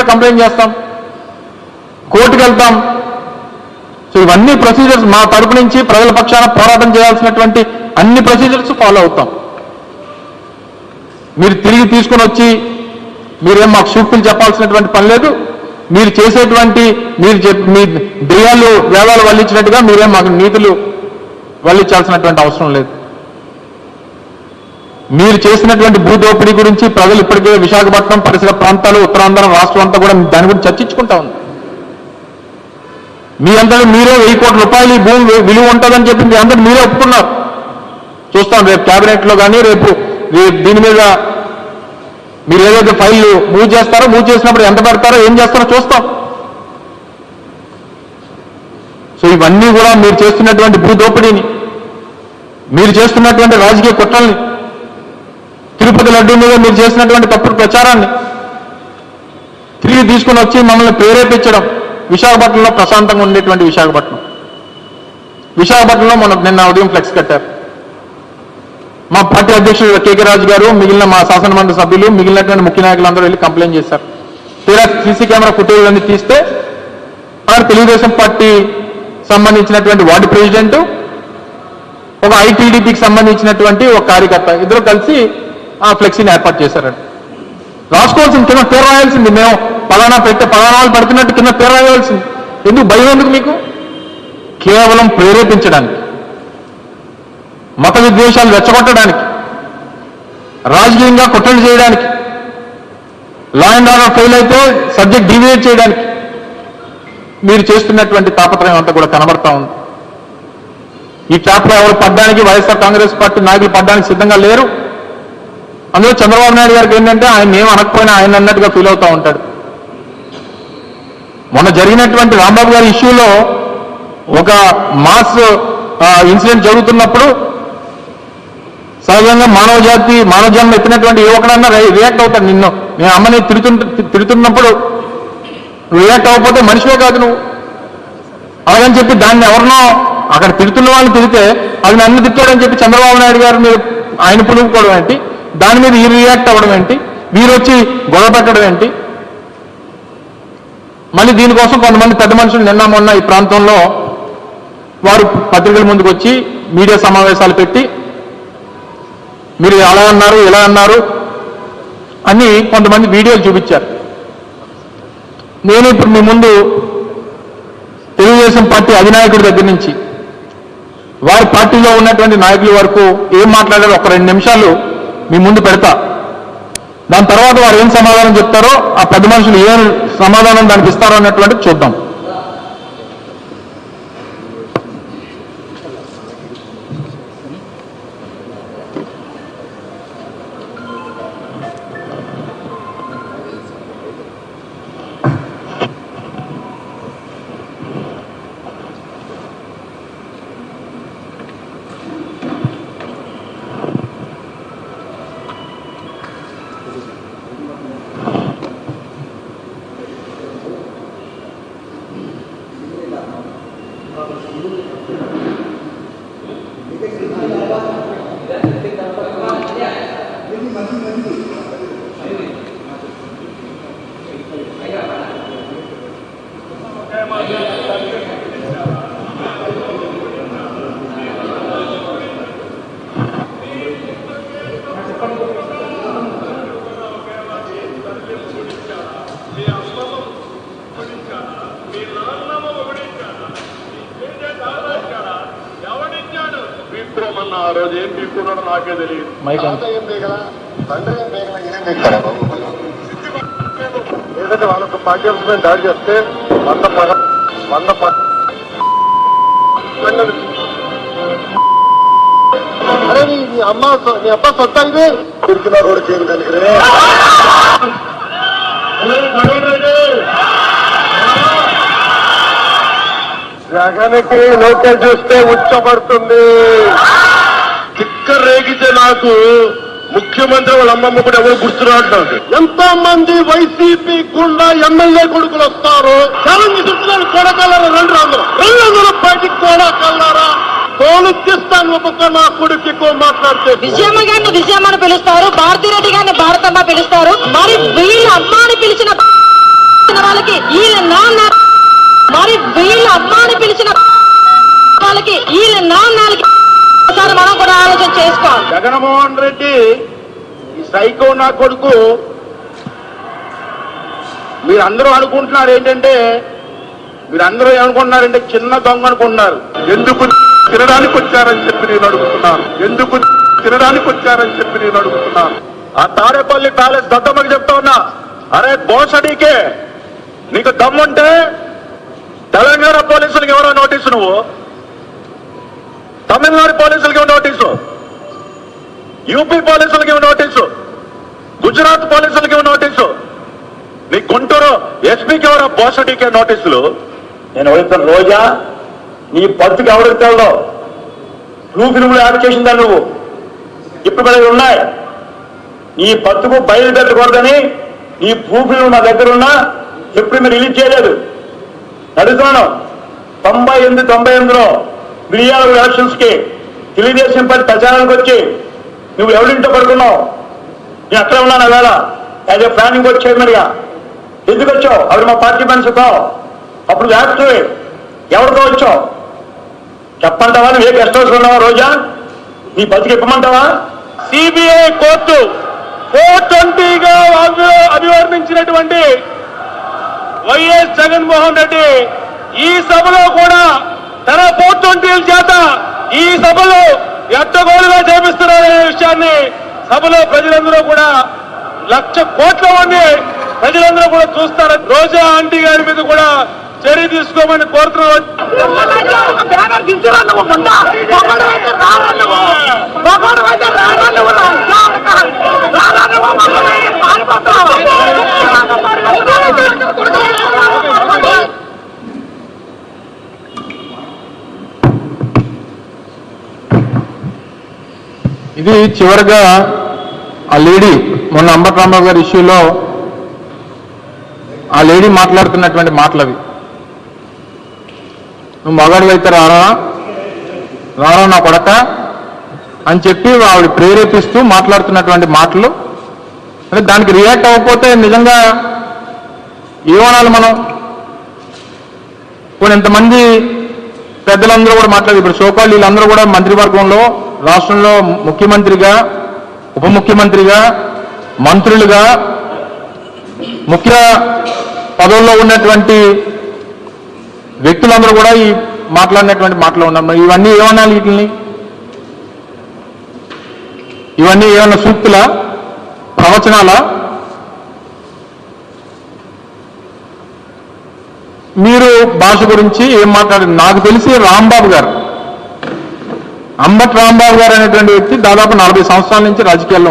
కూడా కంప్లైంట్ చేస్తాం. కోర్టుకు వెళ్తాం. సో ఇవన్నీ ప్రొసీజర్స్ మా తరపు నుంచి ప్రజల పక్షాన పోరాటం చేయాల్సినటువంటి అన్ని ప్రొసీజర్స్ ఫాలో అవుతాం. మీరు తిరిగి తీసుకొని వచ్చి మీరేం మాకు సూక్తులు చెప్పాల్సినటువంటి పని లేదు. మీరు చేసేటువంటి మీరు మీ దెయ్యాలు వేదాలు వల్లించినట్టుగా మీరేం మాకు నీతులు వల్లించాల్సినటువంటి అవసరం లేదు. మీరు చేసినటువంటి భూ దోపిడీ గురించి ప్రజలు ఇప్పటికే విశాఖపట్నం పరిసర ప్రాంతాలు ఉత్తరాంధ్ర రాష్ట్రం అంతా కూడా దాని గురించి చర్చించుకుంటా ఉంది. మీ అందరూ మీరే వెయ్యి కోట్ల రూపాయలు ఈ భూమి విలువ ఉంటుందని చెప్పి మీ అందరూ మీరే ఒప్పుకున్నారు. చూస్తాం రేపు క్యాబినెట్లో లో కానీ రేపు రేపు దీని మీద మీరు ఏదైతే ఫైల్ మూవ్ చేస్తారో మూవ్ చేసినప్పుడు ఎంత పెడతారో ఏం చేస్తారో చూస్తాం. సో ఇవన్నీ కూడా మీరు చేస్తున్నటువంటి భూ దోపిడీని మీరు చేస్తున్నటువంటి రాజకీయ కుట్రల్ని తిరుపతి లడ్డూ మీద మీరు చేసినటువంటి తప్పుడు ప్రచారాన్ని తిరిగి తీసుకుని వచ్చి మమ్మల్ని ప్రేరేపించడం విశాఖపట్నంలో ప్రశాంతంగా ఉండేటువంటి విశాఖపట్నం. విశాఖపట్నంలో మన నిన్న ఉదయం ఫ్లెక్స్ కట్టారు. మా పార్టీ అధ్యక్షుడు కేకే రాజు గారు మిగిలిన మా శాసనమండలి సభ్యులు మిగిలినటువంటి ముఖ్య నాయకులందరూ వెళ్ళి కంప్లైంట్ చేశారు. తీరా సీసీ కెమెరా ఫుటేజ్లన్నీ తీస్తే అక్కడ తెలుగుదేశం పార్టీ సంబంధించినటువంటి వార్డు ప్రెసిడెంట్ ఒక ఐటీడీపీకి సంబంధించినటువంటి ఒక కార్యకర్త ఇద్దరు కలిసి ఆ ఫ్లెక్సీని ఏర్పాటు చేశారండి. రాసుకోవాల్సింది కింద పేరు రాయాల్సింది మేము పలానా పెట్టే పలానా వాళ్ళు పెడుతున్నట్టు కింద పేరు రాయాల్సింది ఎందుకు భయం ఎందుకు మీకు? కేవలం ప్రేరేపించడానికి మత విద్వేషాలు రెచ్చగొట్టడానికి రాజకీయంగా కుట్రలు చేయడానికి లా అండ్ ఆర్డర్ ఫెయిల్ అయితే సబ్జెక్ట్ డివియేట్ చేయడానికి మీరు చేస్తున్నటువంటి తాపత్రయం అంతా కూడా కనబడతా ఉంది. ఈ ట్యాప్లో ఎవరు పడ్డానికి వైఎస్ఆర్ కాంగ్రెస్ పార్టీ నాయకులు పడ్డానికి సిద్ధంగా లేరు. అందులో చంద్రబాబు నాయుడు గారికి ఏంటంటే ఆయన ఏం అనకపోయినా ఆయన అన్నట్టుగా ఫీల్ అవుతా ఉంటాడు. మొన్న జరిగినటువంటి రాంబాబు గారి ఇష్యూలో ఒక మాస్ ఇన్సిడెంట్ జరుగుతున్నప్పుడు సహజంగా మానవ జాతి మానవ జన్మ ఎత్తినటువంటి ఏ ఒక్కడన్నా రియాక్ట్ అవుతాడు నిన్ను. నేను అమ్మని తిడుతు తిడుతున్నప్పుడు రియాక్ట్ అవ్వకపోతే మనిషివే కాదు నువ్వు. అలాగని చెప్పి దాన్ని ఎవరినో అక్కడ తిడుతున్న వాళ్ళని తిడితే అది నన్ను తిట్టాడని చెప్పి చంద్రబాబు నాయుడు గారు మీరు ఆయన పులుపుకోవడం ఏంటి? దాని మీద ఈ రియాక్ట్ అవ్వడం ఏంటి? వీరు వచ్చి గొడవ పెట్టడం ఏంటి? మళ్ళీ దీనికోసం కొంతమంది పెద్ద మనుషులు నిన్న మొన్న ఈ ప్రాంతంలో వారు పత్రికల ముందుకు వచ్చి మీడియా సమావేశాలు పెట్టి మీరు అలా అన్నారు ఇలా అన్నారు అని కొంతమంది వీడియోలు చూపించారు. నేను ఇప్పుడు మీ ముందు తెలుగుదేశం పార్టీ అధినాయకుడి దగ్గర నుంచి వారి పార్టీలో ఉన్నటువంటి నాయకుల వరకు ఏం మాట్లాడారో ఒక రెండు నిమిషాలు మీ ముందు పెడతా. దాని తర్వాత వారు ఏం సమాధానం చెప్తారో ఆ పెద్ద మనుషులు ఏం సమాధానం దానికి ఇస్తారో అన్నటువంటిది చూద్దాం. ఆ రోజు ఏం పీక్కున్నాడో నాకే తెలియదు. ఏం తండ్రి ఏం వాళ్ళకు మీద దాడి చేస్తే వంద పగ వంద పగ అరే నీ అమ్మ సొ- నీ అబ్బా సొంత ఇది? తిరిగిన రోడ్డు చేయడానికి రే. జగన్కి లోకే చూస్తే ఉచ్చబడుతుంది చిక్క రేగితే నాకు ముఖ్యమంత్రి వాళ్ళ అమ్మమ్మ కూడా ఎవరు గుర్తురాట్లేదు ఎంతో మంది వైసీపీ గుండా ఎమ్మెల్యే కొడుకులు వస్తారు? ఛాలెంజ్ చూస్తున్నారు కొడకల్లారా రెండు వందలు రెండు వందలు బయటికి కొడకల్లారా తోలుస్తాను ఒక్కొక్క నా కొడుకు ఎక్కువ మాట్లాడితే. విజయమ్మ గారిని విజయమ్మని పిలుస్తారు భారతీ రెడ్డి గారిని భారతమ్మ పిలుస్తారు. మరి వీళ్ళ అమ్మాని పిలిచిన వాళ్ళకి వీళ్ళ నాన్న మరి వీళ్ళ అమ్మాని పిలిచిన వాళ్ళకి వీళ్ళ నాన్నకి జగన్మోహన్ రెడ్డి ఈ సైకో నా కొడుకు. మీరందరూ అనుకుంటున్నారు ఏంటంటే మీరందరూ ఏమనుకుంటున్నారంటే చిన్న దొంగ అనుకుంటున్నారు. ఎందుకు తినడానికి వచ్చారని చెప్పి నేను అడుగుతున్నాను. ఎందుకు తినడానికి వచ్చారని చెప్పి నేను అడుగుతున్నాను. ఆ తాడేపల్లి ప్యాలెస్ దద్దమ్మకి చెప్తా ఉన్నా. అరే బోసడీకే. నీకు దమ్ముంటే తెలంగాణ పోలీసులకు ఎవరో నోటీసు నువ్వు? తమిళనాడు నోటీసు యూపీ పోలీసులకి నోటీసు? గుజరాత్ పోలీసులకి నోటీసు? నీ గుంటూరు ఎస్పీకి ఎవరో బోసడీకే నోటీసులు? నేను అడుగుతాను రోజా. నీ పత్తికి ఎవరికి తెలదో? బ్లూ ఫిల్మ్ యాడ్ చేసిందా నువ్వు? ఇప్పుడు మరి ఉన్నాయి. నీ పత్తుకు బయలుదేరకూడదని నీ బ్లూ ఫిల్మ్ నా దగ్గర ఉన్నా ఎప్పుడు మీరు రిలీజ్ చేయలేదు. అడుగుతున్నాను తొంభై ఎనిమిది తొంభై ఎనిమిదిలో మిలియాల ఎలక్షన్స్కి తెలుగుదేశం పార్టీ ప్రచారానికి వచ్చి నువ్వు ఎవరింటో పడుకున్నావు? నేను అక్కడ ఉన్నాను వేళ? యాజ్ ఏ ప్లానింగ్ బోర్డ్ చైర్మన్గా ఎందుకు వచ్చావు? అవి మా పార్టీ మనిషితో అప్పుడు యాక్టివ్ ఎవరితో వచ్చావు? చెప్పంటావా నువ్వు ఏ గెస్ట్ హౌస్ ఉన్నావా రోజా? నీ బతికి ఇప్పమంటావా సిబిఐ కోర్టు ఫోర్ ట్వంటీగా అభివర్ణించినటువంటి వైఎస్ జగన్మోహన్ రెడ్డి ఈ సభలో కూడా తన ఫోర్ ట్వంటీల చేత ఈ సభలో ఎట్టగోలుగా చేపిస్తున్నారు విషయాన్ని సభలో ప్రజలందరూ కూడా లక్ష కోట్ల మంది ప్రజలందరూ కూడా చూస్తారు రోజా ఆంటీ గారి మీద కూడా చర్య తీసుకోమని కోరుతున్నారు ఇది చివరిగా ఆ లేడీ మొన్న అంబట్ రాంబాబు గారి ఇష్యూలో ఆ లేడీ మాట్లాడుతున్నటువంటి మాటలు అవి నువ్వు మగాడు అయితే రారా? రారా నా కొడక? అని చెప్పి ఆవిడ ప్రేరేపిస్తూ మాట్లాడుతున్నటువంటి మాటలు. అంటే దానికి రియాక్ట్ అవ్వకపోతే నిజంగా ఏమనాలి మనం? కొన్ని ఎంతమంది పెద్దలందరూ కూడా మాట్లాడారు. ఇప్పుడు సోకాళ్ళు వీళ్ళందరూ కూడా మంత్రివర్గంలో రాష్ట్రంలో ముఖ్యమంత్రిగా ఉప ముఖ్యమంత్రిగా మంత్రులుగా ముఖ్య పదవుల్లో ఉన్నటువంటి వ్యక్తులందరూ కూడా ఈ మాట్లాడినటువంటి మాటలు ఉన్నారు మరి ఇవన్నీ ఏమనాలి వీటిని ఇవన్నీ ఏమన్నా సూక్తుల? ప్రవచనాలా? మీరు భాష గురించి ఏం మాట్లాడారు? నాకు తెలిసి రాంబాబు గారు అంబట్ రాంబాబు గారు అనేటువంటి వ్యక్తి దాదాపు నలభై సంవత్సరాల నుంచి రాజకీయాల్లో